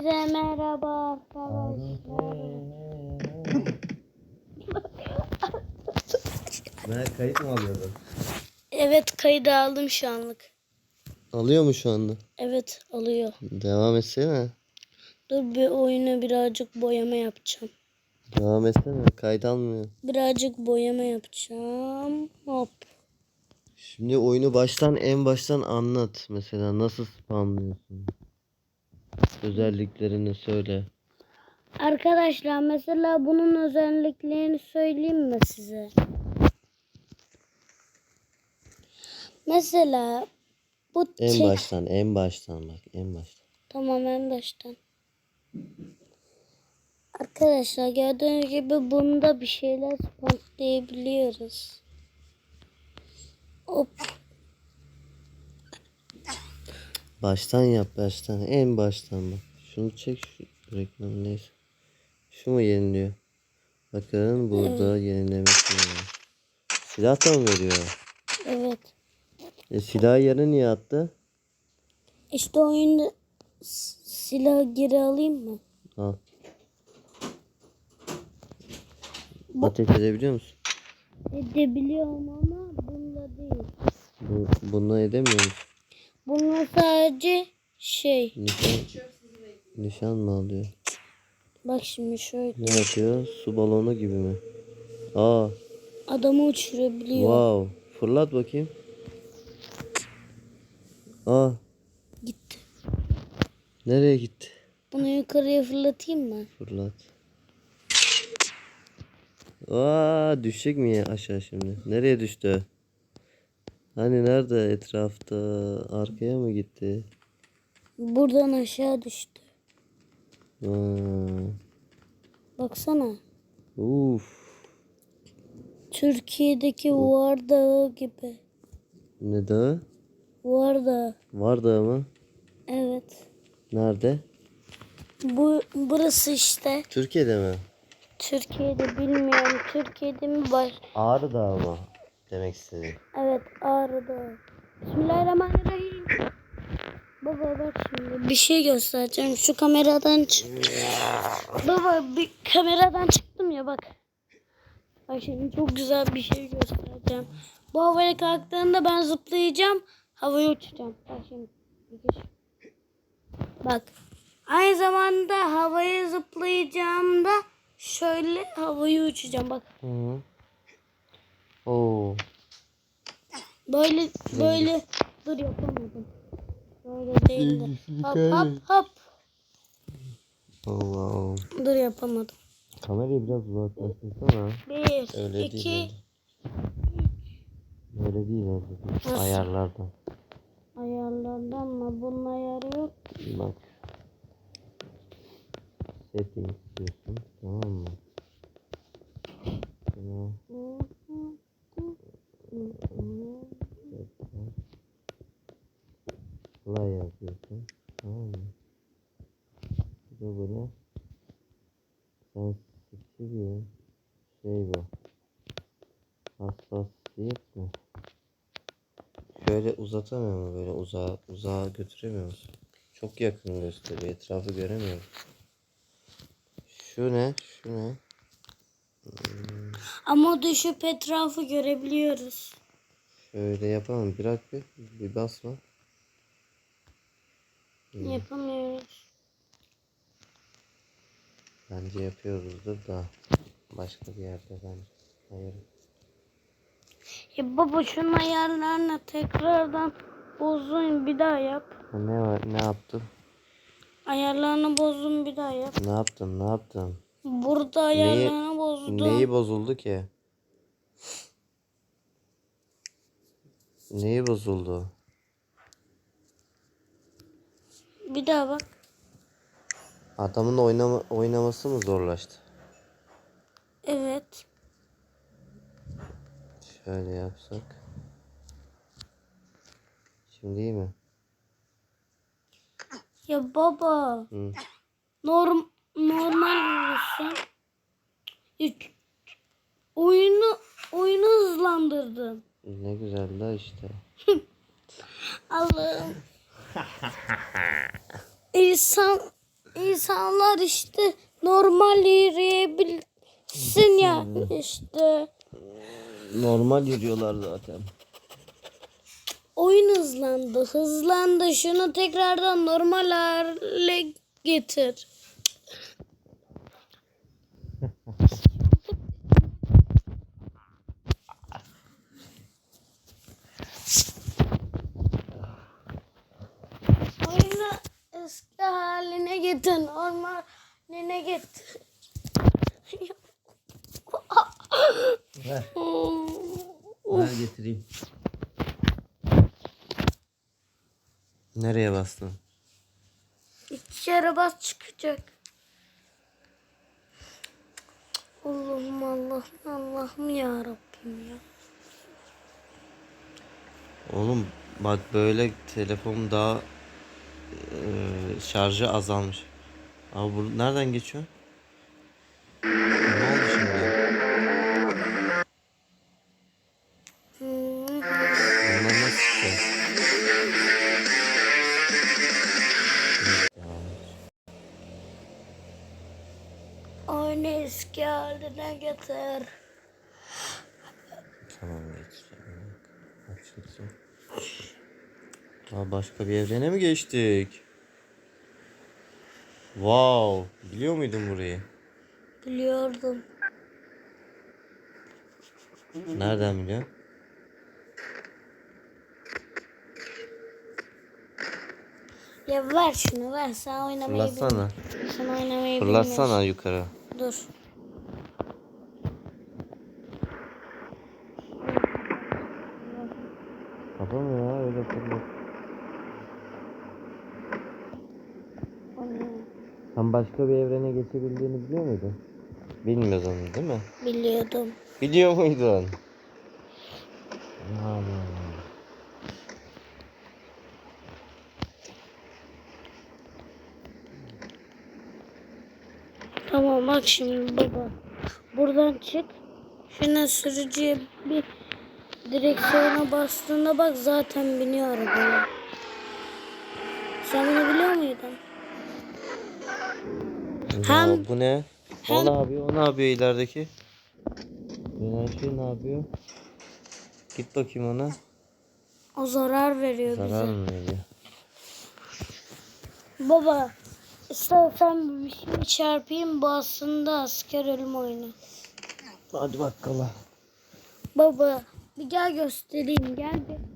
Hepinize merhaba arkadaşlar. Ben kayıt mı alıyordun? Evet kaydı aldım şu anlık. Alıyor mu şu anda? Evet alıyor. Devam etsene. Dur bir oyuna birazcık boyama yapacağım. Devam etsene. Kayıt almıyor. Birazcık boyama yapacağım. Hop. Şimdi oyunu baştan en baştan anlat. Mesela nasıl spamlıyorsun? Özelliklerini söyle. Arkadaşlar mesela bunun özelliklerini söyleyeyim mi size? Mesela bu En baştan, en baştan bak, en baştan. Tamam en baştan. Arkadaşlar gördüğünüz gibi bunda bir şeyler spotlayabiliyoruz. Hop. Baştan yap, baştan. En baştan bak. Şunu çek şu reklam neyse. Şu mu yeniliyor? Bakın burada yenilemek var. Silah da mı veriyor? Evet. E silahı yarı niye attı? İşte oyunda silah geri alayım mı? Al. Ateş edebiliyor musun? Edebiliyorum ama bunda değil. Bu, bununla edemiyor musun? Bununla sadece şey. Nişan, nişan mı alıyor? Bak şimdi şöyle Ne yapıyor? Su balonu gibi mi? Aa, adamı uçurabiliyor. wow. Fırlat bakayım. Aa, Gitti. nereye gitti? Bunu yukarıya fırlatayım mı? Fırlat. Aa, düşecek mi ya aşağı şimdi? Nereye düştü? Hani nerede etrafta? Arkaya mı gitti? Buradan aşağı düştü. Aa, Baksana. uf. Türkiye'deki Var Dağı gibi. Ne dağı? Var Dağı. Var dağı mı? Evet. Nerede? Bu burası işte. Türkiye'de mi? Türkiye'de bilmiyorum. Türkiye'de mi var? Ağrı Dağı mı? Demek istedim. Evet Ağrı Dağı. Bismillahirrahmanirrahim. Baba bak şimdi bir şey göstereceğim. Şu kameradan çık. Baba bir kameradan çıktım ya bak. Bak şimdi çok güzel bir şey göstereceğim. Bu havaya kalktığında ben zıplayacağım. Havaya uçacağım. Bak şimdi. Bak. Aynı zamanda havaya zıplayacağımda şöyle havaya uçacağım. Bak. Hı -hı. Oo. Böyle böyle dur yapamadım. Böyle değil de. Hop hop hop. Allah. Dur yapamadım. Kamerayı biraz uzaklaştırsana. Bir, Öyle iki, değil. Değil öyle değil. Ayarlardan. ayarlardan mı? Bunun ayarı yok. Bak. Setting diyorsun. Tamam mı? Tamam. Play yapıyorsun. Tamam mı? Bir de böyle sensitive şey bu. Hassasiyet mi? Şöyle uzatamıyor mu böyle uzağa uzağa götüremiyor musun? Çok yakın gösteriyor. Etrafı göremiyorum. Şu ne? Şu ne? Ama düşüp etrafı görebiliyoruz. Şöyle yapamam. Bırak bir. Bir basma. Yapamıyoruz. Bence yapıyoruzdur da. Başka bir yerde bence. Hayır. Ya baba şunun ayarlarını tekrardan bozdun bir daha yap. Ha, Ne var? Ne yaptın? Ayarlarını bozdun bir daha yap. Ne yaptın? Ne yaptın? Burada ayarlarını bozdum. Neyi bozuldu ki? Neyi bozuldu? Bir daha bak. Adamın oynama, oynaması mı zorlaştı? Evet. Şöyle yapsak. Şimdi iyi mi? Ya baba. Hı. Norm normal oyunu oyunu hızlandırdın. Ne güzel la işte. Allah'ım. İnsan insanlar işte normal yürüyebilsin ya işte. Normal yürüyorlar zaten. Oyun hızlandı, hızlandı. Şunu tekrardan normal hale getir. Oyunu eski haline getir, normaline getir. Ver. Ver getireyim. Nereye bastın? İki kere bas çıkacak. Allah'ım Allah'ım Allah'ım ya Rabbim ya. Oğlum bak böyle telefon daha eee, şarjı azalmış. Abi bu nereden geçiyor? Ne oldu şimdi? Bunlar nasıl çıkacağız? Oyunu eski haline getir. Tamam geçeceğim. Açılsın. Aa, başka bir evrene mi geçtik? Wow. Biliyor muydun burayı? Biliyordum. Nereden biliyorsun? Ya ver şunu ver. Sen oynamayı Fırlatsana. bilmiyorsun. Sen oynamayı Fırlatsana yukarı. Dur. Kafam ya öyle fırlat. O ne? Sen başka bir evrene geçebildiğini biliyor muydun? Bilmiyordun değil mi? Biliyordum. Biliyor muydun? Allah Allah. Tamam bak şimdi baba. Buradan çık. Şuna sürücüye bir direksiyona bastığında bak zaten biniyor arabaya. Sen bunu biliyor muydun? Hem- Ya bu ne? O hem- ne yapıyor? O ne yapıyor ilerideki? Enerji ne yapıyor? Git bakayım ona. O zarar veriyor Zarar bize. mı veriyor? Baba istersen bir şey çarpayım bu aslında asker ölüm oyunu. Hadi bakalım. Baba bir gel göstereyim gel bir.